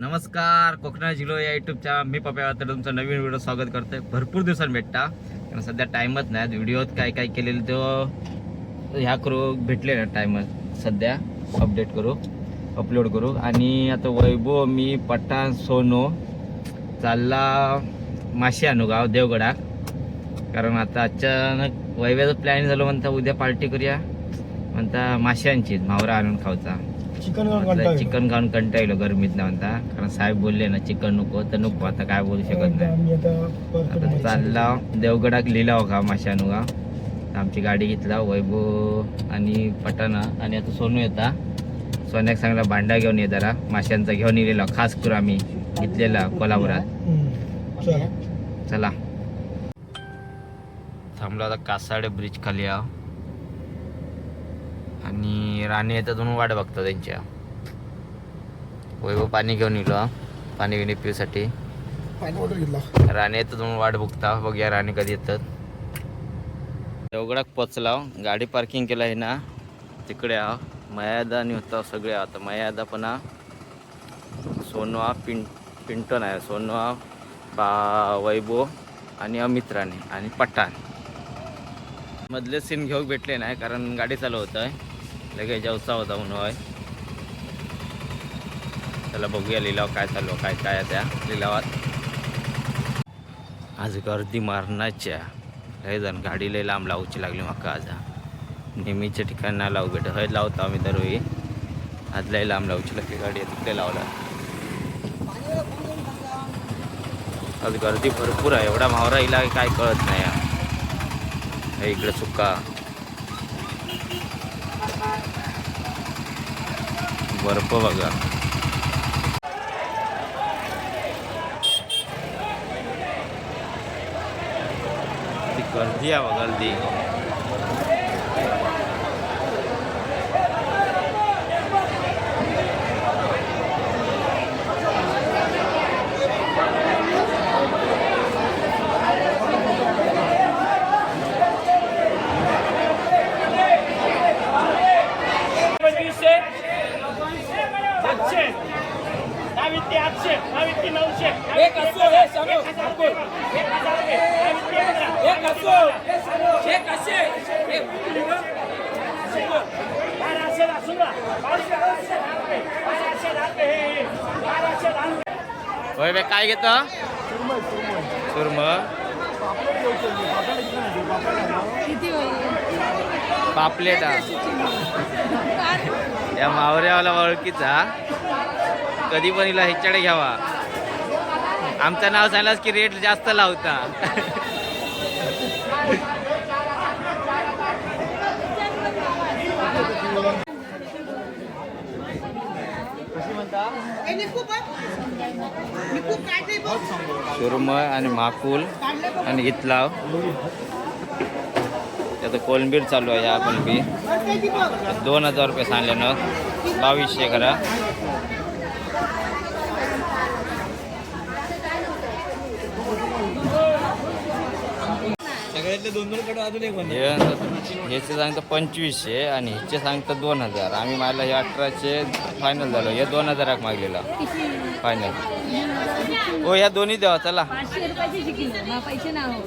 नमस्कार कोकणा झिलो या युट्यूबच्या मी पप्या तर तुमचं नवीन व्हिडिओ स्वागत करतोय. भरपूर दिवसांनी भेटता. कारण सध्या टाईमच नाही. व्हिडिओत काय काय केलेलं तो ह्या करू भेटले ना टाईमच सध्या अपडेट करू अपलोड करू. आणि आता वैभव मी पठाण सोनो चालला माशी आणू गाव देवगडाक कारण आता अचानक वैभ्याचं प्लॅन झालं म्हणता उद्या पार्टी करूया. म्हणता माश्यांची मावरा आणून खाऊचा. चिकन चिकन खाऊन कंटाळलो गरमीत ना म्हणता. कारण साहेब बोलले ना चिकन नको तर नको आता काय बोलू शकत नाही. आम्ही आता परत आता चालला देवगडाक लिहिला हो का माशानू का. आमची गाडी घेतला वैभव आणि पटाणा आणि आता सोनू येता. सोन्याक सांगला भांडा घेऊन ये जरा. माशांचा घेऊन येलेला खास करून आम्ही. घेतलेला कोल्हापुरात. हम्म. चला. चला. थांबलो आता कासाडे ब्रिज खाली आहो. आणि राणी येतात म्हणून वाट बघतो त्यांच्या. वैभव पाणी घेऊन येलो. पाणी घेऊन पिऊसाठी. राणी येतात म्हणून वाट बघता. बघूया राणी कधी येतात. देवगडाक पोचला गाडी पार्किंग केलं आहे ना. तिकडे हा. मयादा आणि होता सगळे आता. मयादा पण हा. सोनू हा पिं पिंटो नाही सोनू हा बा वैभव आणि अमित राणे आणि पठाण. मधले सीन घेऊ भेटले नाही कारण गाडी चालू होत आहे लगेच जवसा होता म्हणून होय. त्याला बघूया लिलाव काय चालू काय काय त्या लिलावात. आज गर्दी मारण्याच्या. लय जण गाडी लय लांब लावची लागली म्हाका आज. नेहमीच्या ठिकाणी नाही लावू भेट हय लावतो आम्ही दरवेळी. आज लय लांब लावची लागली गाडी तिकडे लावला. आज गर्दी भरपूर आहे. एवढा मावरा इला काय कळत नाही. इकडे सुका. बर्फ बघा. गर्दी आहे बघ गर्दी पंचवीसशे सातशे दहावीस ते आठशे दहावीस ते नऊशे एक असो हे सांगो एक हजार रुपये दहावीस ते पंधरा एक असो एक असे बाराशे दहा सुनला बाराशे दहा रुपये बाराशे दहा रुपये हे, हे. बाराशे दहा रुपये होय बे काय घेतो? सुरम पापलेट. या मावऱ्यावाला ओळखीचा कधी पण हिला ह्याच्याकडे घ्यावा. आमचं नाव सांगलास की रेट जास्त लावता. सुरमय आणि माकुल आणि इथलाव. त्याचं कोलंबीर चालू आहे या कोलंबी दोन हजार रुपये सांगले ना बावीसशे करा ह्याचे सांगतं पंचवीसशे आणि ह्याचे सांगतं दोन हजार. आम्ही मारला हे अठराशे फायनल झालं. हे दोन हजाराक मागलेला फायनल हो ह्या दोन्ही द्यावा चला. ना ना हो.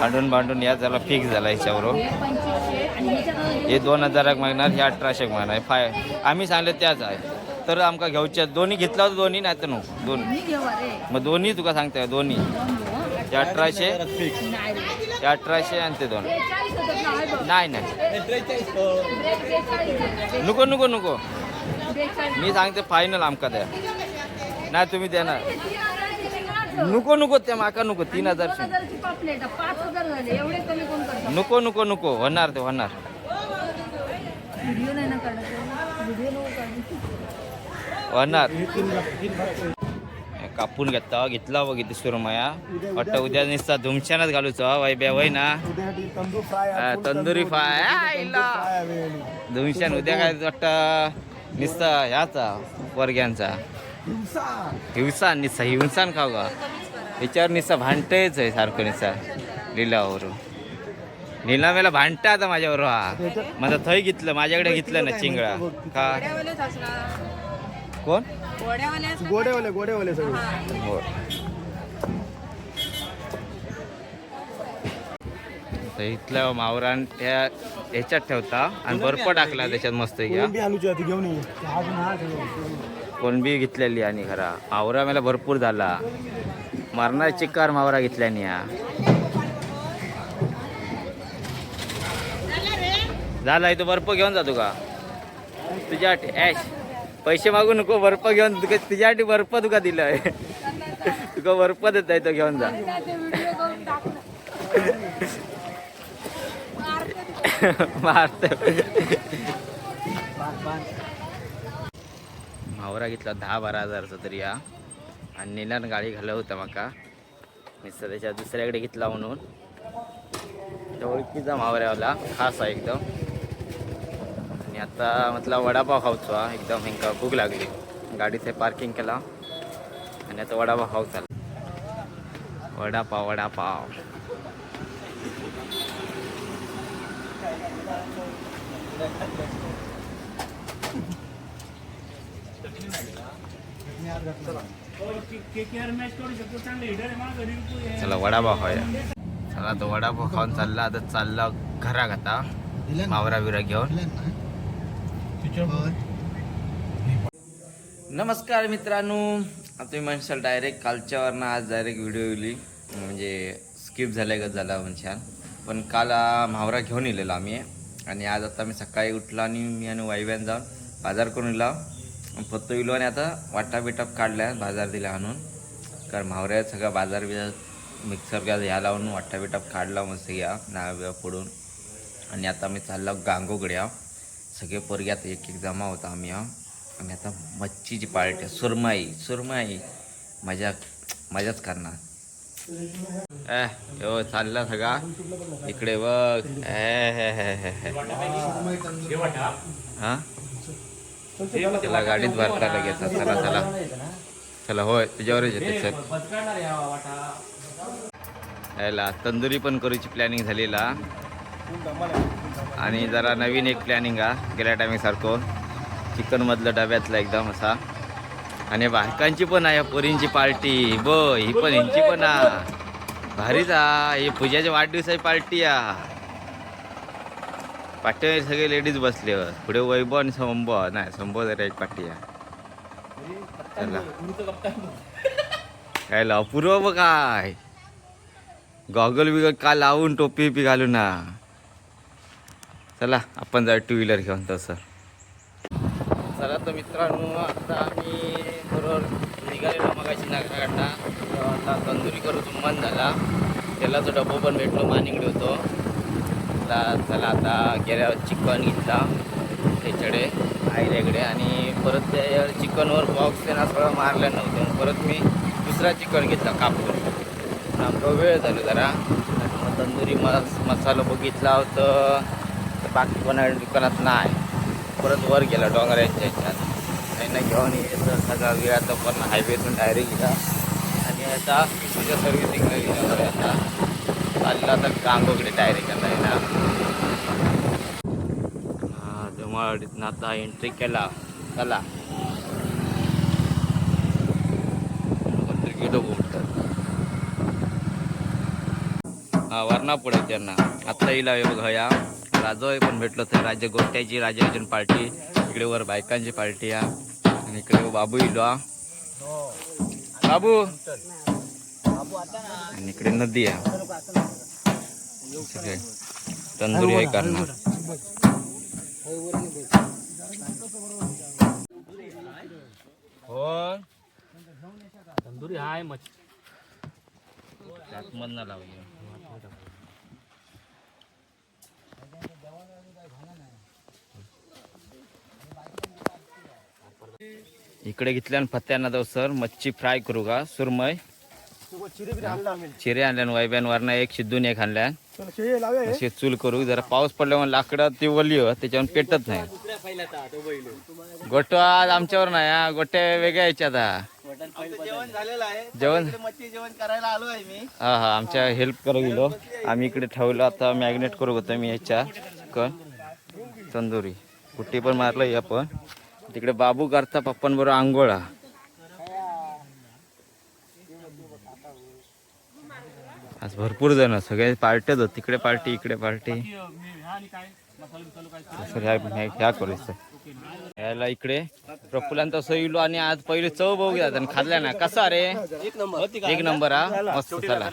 भांडून भांडून या झाला फिक्स झाला ह्याच्यावर हे. ह्याच्यात हे दोन हजाराक मागणार हे अठराशे मागणार. फाय आम्ही सांगले त्याच आहे. तर आमका घेऊच्या दोन्ही घेतला होता दोन्ही नाही तर नको. दोन मग दोन्ही तुका सांगताय दोन्ही. ते अठराशे ते अठराशे आणि ते दोन. नाही नाही. नको नको नको. मी सांगते फायनल आमका द्या. नाही तुम्ही देणार. नको नको ते माका नको. तीन हजार नको नको नको. होणार ते होणार. होणार. कापून घेता घेतला बघ किती सुरमया. वाटतं उद्या नुसता धुमशानच घालूचो वैब्या वय ना. तंदूर फ्राय. धुमशान उद्या काय वाटतं? नुसता ह्याचा वर्ग्यांचा हिवसा निसा हिवसान खाऊ का? याच्यावर निसा भांडतेच आहे सारखं निसा लिलावावर निलामेला भांडता आता माझ्यावर हा. माझा थंय घेतलं माझ्याकडे घेतलं ना चिंगळा. का? कोण? गोडेवाले गोडेवाले सगळे. हो तर इथल्या मावरान त्या ह्याच्यात ठेवता आणि बर्फ टाकला त्याच्यात मस्त घ्या कोळंबी आलूची होती घेऊन ये. हा. कोणबी घेतलेली आणि खरा. मावरा मला भरपूर झाला. मरणार चिकार मावरा घेतल्यानी हा झाला तो बर्फ घेऊन जातो का? तुझ्यासाठी ॲश पैसे मागू नको बर्फ घेऊन तुका तुझ्यासाठी बर्फ तुका दिलंय. तुका बर्फ देत आहे तो घेऊन जा. मारत मावरा घेतला दहा बारा हजारचा तरी हा. आणि निलान गाडी घालव होता माका. मी सध्याच्या दुसऱ्याकडे घेतला म्हणून. त्या ओळखीचा मावऱ्यावाला खास आहे एकदम. आणि आता म्हटलं वडापाव खाऊचो एकदम हिंका भूक लागली. गाडीचे पार्किंग केला. आणि आता वडापाव खाऊ चालला वडापाव वडापाव. चला वडापाव खाऊया. चला तो वडापाव खाऊन चालला आता चालला घरा आता मावरा बिरा घेऊन. नमस्कार मित्रांनो. तुम्ही म्हणशाल डायरेक्ट कालच्यावरनं आज डायरेक्ट व्हिडिओ येली म्हणजे स्किप झाल्या का झाला म्हणशाल. पण काल म्हावरा घेऊन येलेलो आम्ही. आणि आज आता मी सकाळी उठला आणि मी आणि वाईव्यान जाऊन बाजार करून येला फक्त इलो आणि आता वाटा बिटा काढल्या बाजार दिला आणून. कारण म्हावऱ्यात सगळा बाजार बिजार मिक्सर गॅस ह्या लावून वाटा बिटा काढला मस्त घ्या नाव बिवा फोडून आणि आता मी चाललो गांगोकडे सगळे पोरग्यात एक एक जमा होता आम्ही हा. आणि आता मच्छीची पार्टी आहे. सुरमाई सुरमाई. मजा मजाच करणार. ए हो चालला सगळा. इकडे बघ. हे, हा त्याला गाडीत भरता लगेच चला चला. चला होय तुझ्यावरच येते सर याला तंदुरी पण करूची प्लॅनिंग झालेला. आणि जरा नवीन एक प्लॅनिंग हा गेल्या टायमिंग चिकनमधलं चिकन मधलं डब्यातला एकदम असा. आणि बायकांची पण आहे पोरींची पार्टी. ब ही पण ह्यांची पण हा. भारीच हा ही पूजाच्या वाढदिवसाची पार्टी हा. पाठीवर सगळे लेडीज बसले पुढे वैभव आणि संभव नाही संभव जरा एक पाठी आहे. चला. काय लाव पूर्व काय. गॉगल बिगल का लावून टोपी बी घालून ना चला आपण जाऊ टू व्हीलर घेऊन तसं. चला तर मित्रांनो आता आम्ही बरोबर निघालेलो मगाशी नागराकडनं आता तंदुरी करून मन झाला. तेलाचा डबो पण भेटलो मानिकडे होतो. आता चला आता गेल्या चिकन घेतला त्याच्याकडे आईल्याकडे. आणि परत त्या चिकनवर बॉक्स त्यांना सगळं मारलं नव्हतं. मग परत मी दुसरा चिकन घेतला कापून. आमचा वेळ झालो जरा. मग तंदुरी मस मसाला बघितला होतं. तर बाकी कोणा दुकानात नाही. परत वर गेला डोंगराच्या ह्याच्यात त्यांना घेऊन यायचं सगळा वेळ आता पण हायवेतून डायरेक्ट गेला आणि आता तुझ्या सर्व्हिसिंगला गेल्यावर आता. चालला आता कांगोकडे डायरेक्ट नाही ना हा जमाडीतनं आता एंट्री केला. चला. एंट्री गेलो बोलतात हा वरणा पुढे त्यांना. आत्ता येईल आहे बघ या राजोय पण भेटलो तर राज्य गोट्याची राजार्जन पार्टी. इकडे वर बायकांची पार्टी हा आणि इकडे बाबू इलो हा. बाबू. आणि इकडे नदी आहे. सगळे तंदुरी आहे करणार हो तंदुरी हाय मच्छी लावली इकडे घेतल्यान फत्त्यांना जाऊ सर. मच्छी फ्राय करू का? सुरमय. चिरे आणल्यान वैब्यान वरनं एक शिद्धून एक आणल्यान. अशी चूल करू. जरा पाऊस पडल्यावर लाकडं ती वली हो त्याच्यावर पेटत नाही. गोट आज आमच्यावर नाही हा. गोटे वेगळ्या याच्यात जेवण? करायला आलो आहे मी हा हा. आमच्या हेल्प करू गेलो. आम्ही इकडे ठेवलं. आता मॅग्नेट करू होतो मी याच्या. कण? तंदुरी. कुट्टी पण मारलं आपण. तिकडे बाबू करता पप्पांबरोबर आंघोळा आज भरपूर जण सगळे पार्ट्याच होत तिकडे पार्टी इकडे पार्टी. ह्या करूच यायला इकडे. प्रफुल्लांत असं इलो आणि आज पहिले चव बघू आणि खाल्ल्या ना. कसा रे? एक नंबर. एक नंबर. हा? मस्त चला.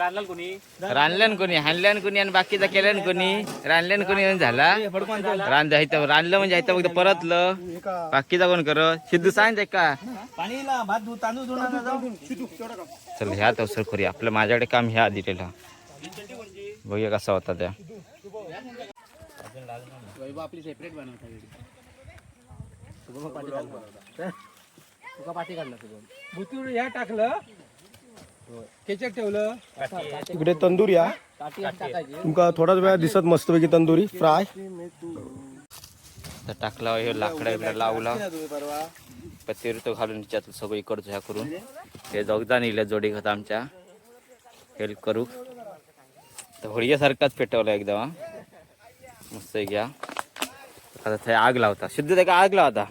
रानल्यान कोणी? हाणल्यान कोणी? आणि बाकीचा केल्यान कोणी? रानल्यान कोणी झाला? रान जायचं रानलं म्हणजे जायचं फक्त परतलं. बाकीचा कोण करत सिद्धू सांग का? चल ह्यात अवसर करूया आपलं माझ्याकडे काम ह्या दिलेला बघूया कसा होता त्या. आपली सेपरेट बनवता तुका पाठी काढला भुतूर ह्या टाकलं. केचक ठेवलं. इकडे तंदूर या. तुमका थोडाच वेळा दिसत मस्तपैकी तंदुरी फ्राय. तर टाकला हे लाकडा इकडे लावला. पत्तीवर तो घालून त्याच्यात सगळं इकडचं ह्या करून. हे जगदा नेले जोडी खत आमच्या. हेल्प करू. तर होळीसारखाच पेटवला एकदम. मस्त घ्या आता ते आग लावता. शुद्ध ते आग लावता.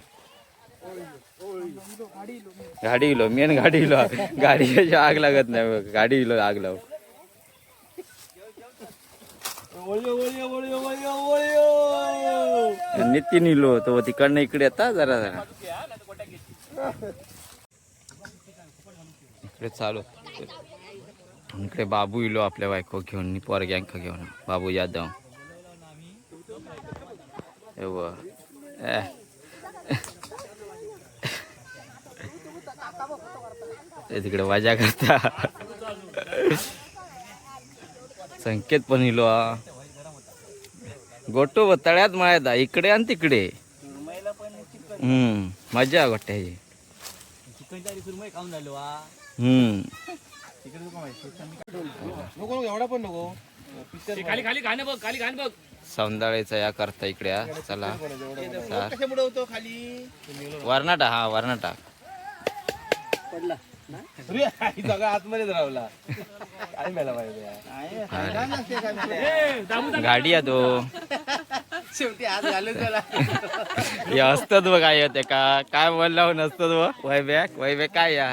गाडी इलो मेन गाडी इलो गाडी आग लागत नाही गाडी इलो आग लाव. नितीन इलो तो तिकडनं इकडे येता जरा जरा. इकडे चालू. इकडे बाबू इलो आपल्या बायको घेऊन नि पोरग्यांक घेऊन. बाबू यादव एव ते तिकडे वाजा करता. संकेत पण इलो गोटो तळ्यात माळ्यात इकडे आणि तिकडे. हम्म मजा गोट्याची हम्म एवढा पण नको खाली खाली बघ खाली बघ सौंदाळेचा या करता इकडे चला. खाली वरनाटा हा वरनाटा. पडला सगळा आतमध्येच रावला काय मेला पाहिजे ए, दामू गाडी आहे तो. शेवटी आज घालून त्याला. हे असतात बघ काय होते का काय बोलला नसतात बघ. वैबॅक वैबॅक काय या?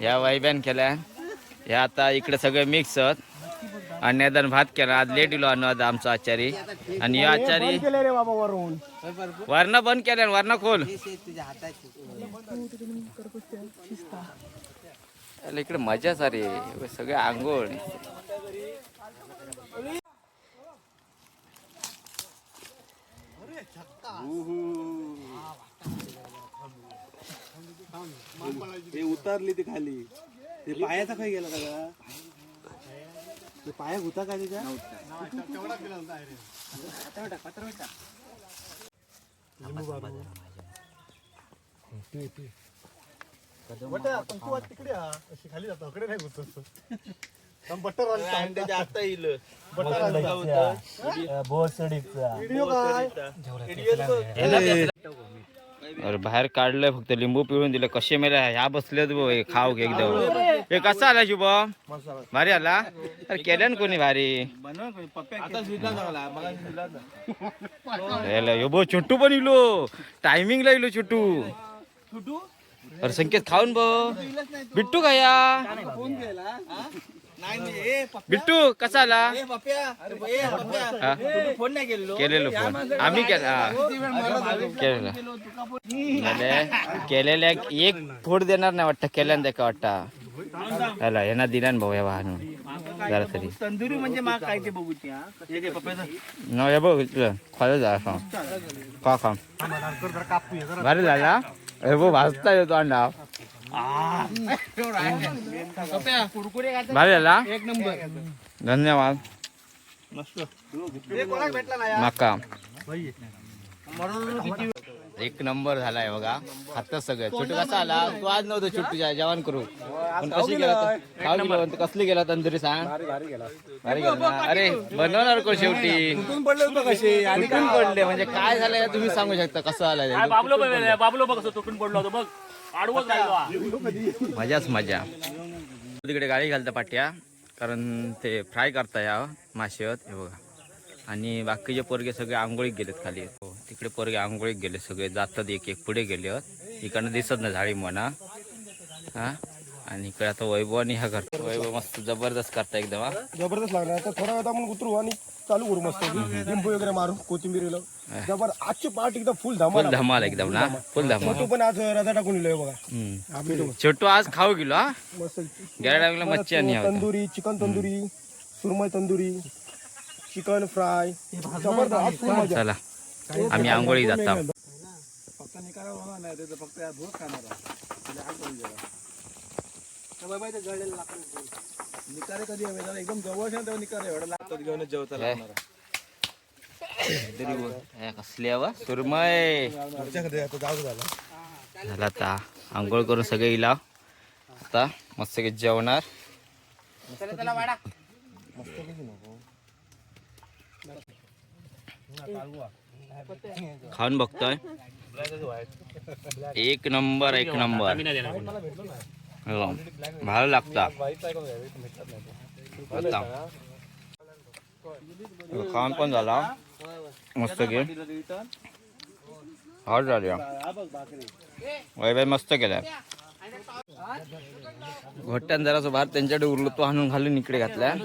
ह्या वैबॅन केल्या. ह्या आता इकडे सगळे मिक्स आहेत. अन्नदान भात केला. आज लेट इलो अनुवाद आमचा आचारी. आणि या आचारी केले रे बाबा वरून. वरण बंद केल्या वरण खोल. अरे इकडे मजा सारी सगळे आंघोळ. ते उतरली ती खाली. ते पायाचा काय गेला का ते पाया होता का त्याच्या तिकडे हा. अशी खाली जातो. इकडे नाही होत बटर त्याच्या आता येईल. व्हिडिओ काय? अरे बाहेर काढलंय फक्त लिंबू पिळून दिलं. कसे मेले? ह्या बसलेत बघ हे खाऊ घे एकदम. हे कसा आला शुभम? भारी आला? अरे केल्यान कोणी भारी? ह्यो छोटू पण इलो. टायमिंगला इलो छोटू? अरे संकेत खाऊन बघ. बिट्टू का या बिट्टू कसा आला? फोन नाही केलेलो फोन. आम्ही केला केलेला. केलेल्या एक फोड देणार नाही वाटतं केल्यान का वाटतं. याला यांना दिला ना भाऊ या वाहन जरा तरी. तंदुरी म्हणजे माग काय ते बघूची ना हे बघ इथलं. खायला जा खा खा खा. भारी झाला हे बघ भाजता येतो अंडा भारी झाला एक नंबर धन्यवाद. मस्त. भेटला माका एक नंबर झालाय बघा. आता सगळं. छोटू कसा आला? तू आज नव्हतं छोटूच्या जेवण करू. पण कशी गेला तो? खाऊ गेलो कसली गेला तंदुरी सांग? भारी गेला? अरे बनवणार कोण शेवटी? पडले तुटून म्हणजे काय झालंय तुम्ही सांगू शकता कसं काय आलं बाबलो बघ बाबलो बघ कसं तुटून पडलो होतो. बघ हा. मजाच मजा. तिकडे गाडी घालता पाट्या कारण ते फ्राय करता या मासे आहेत हे बघा. आणि बाकीचे पोरगे सगळे आंघोळीत गेलेत खाली. तिकडे पोरगे आंघोळीत गेले सगळे जातात एक एक पुढे गेले आहेत इकडनं दिसत नाही झाडी म्हणा. हा? आणि इकडे आता वैभव आणि हा करतो वैभव मस्त जबरदस्त करता एकदम हा. जबरदस्त लागणार आता थोडा वेळ आपण उतरू आणि चालू करू मस्त. लिंबू वगैरे मारू कोथिंबीर जबर आजची पार्ट एकदम फुल धमाल फुल धमाल एकदम ना? फुल धमाल. तो पण आज रजा टाकून लिहिलोय बघा. हम्म. छोटू आज खाऊ गेलो हा. मस्त. गेल्या टाइमला मच्छी आणि होता. तंदुरी चिकन तंदुरी सुरमई तंदुरी चिकन फ्राय. जबरदस्त आज full मजा. चला. आम्ही आंघोळी जाता. फक्त निकाला होणार नाही त्याचं फक्त या भूक खाणार निकारे कधी हवे एकदम जवळ तेव्हा निकारे एवढा लागतात घेऊन जेवता लागणार सुरमय आमच्याकडे आता जाऊ झाला. झाला आता. आंघोळ करून सगळे इला आता मस्त जेवणार. खाऊन बघतोय. एक नंबर एक नंबर. हो, लागता. हो, खाऊन पण झाला. मस्त घे हॉट झाली वैभव मस्त केलाय. घोट्यान जरा बाहेर त्यांच्याकडे उरलो तो आणून घालून इकडे घातलाय.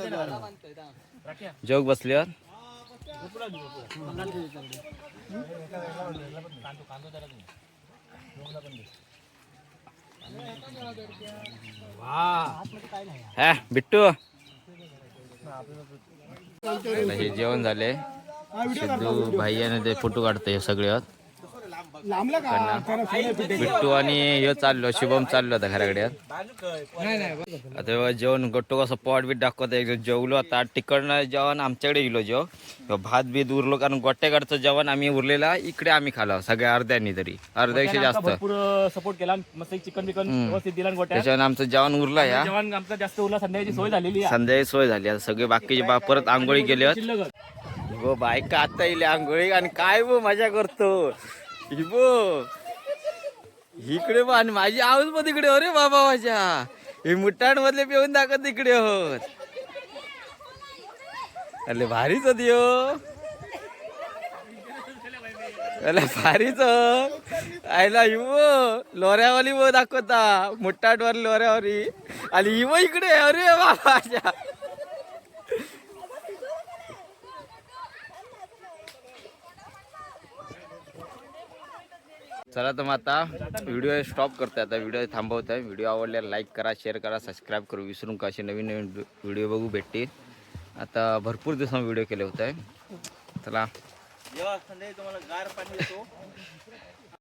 जग बसल्यावर. हा बिट्टू. हे जेवण झाले. सिद्धू भाईयाने ते फोटो काढतोय सगळे. लांबला. बिट्टू आणि हे चाललो शुभम चाललो आता घराकडे आता बघा जेवण गट्टू कसं पॉट बीट दाखवत आहे. जेवलो आता. तिकडनं जेवण आमच्याकडे गेलो जेव. भात बीत उरलो कारण गोट्याकडचं जेवण आम्ही उरलेला इकडे आम्ही खालो सगळ्या अर्ध्यानी तरी. अर्ध्यापेक्षा जास्त. भरपूर सपोर्ट केला. मस्त चिकन बिकन. व्यवस्थित दिला आमचं जेवण उरलं या. जेवण आमचा जास्त उरला संध्याकाळची सोय झालेली संध्याकाळी सोय झाली आता सगळे बाकीचे बा परत आंघोळी गेले गो बायका आता येईल आंघोळी? आणि काय बो मजा करतो? हिबो इकडे बा आणि माझी आवाज पण तिकडे हो अरे बाबा माझ्या. हे मुठाण मधले पिऊन दाखवत तिकडे होत अरे भारीच होती हो. अरे भारीच हो. आयला हिबो लोऱ्यावाली बो दाखवता. मुठाटवाली लोऱ्यावाली. आणि हिबो इकडे अरे बाबा चला तर मग आता व्हिडिओ स्टॉप करतोय. आता व्हिडिओ थांबवत आहे व्हिडिओ आवडल्यास लाईक करा शेअर करा सबस्क्राईब करू. विसरून का असे नवीन नवीन व्हिडिओ बघू भेटतील. आता भरपूर दिवसांनी व्हिडिओ केले होते. चला. तुम्हाला गार पाणी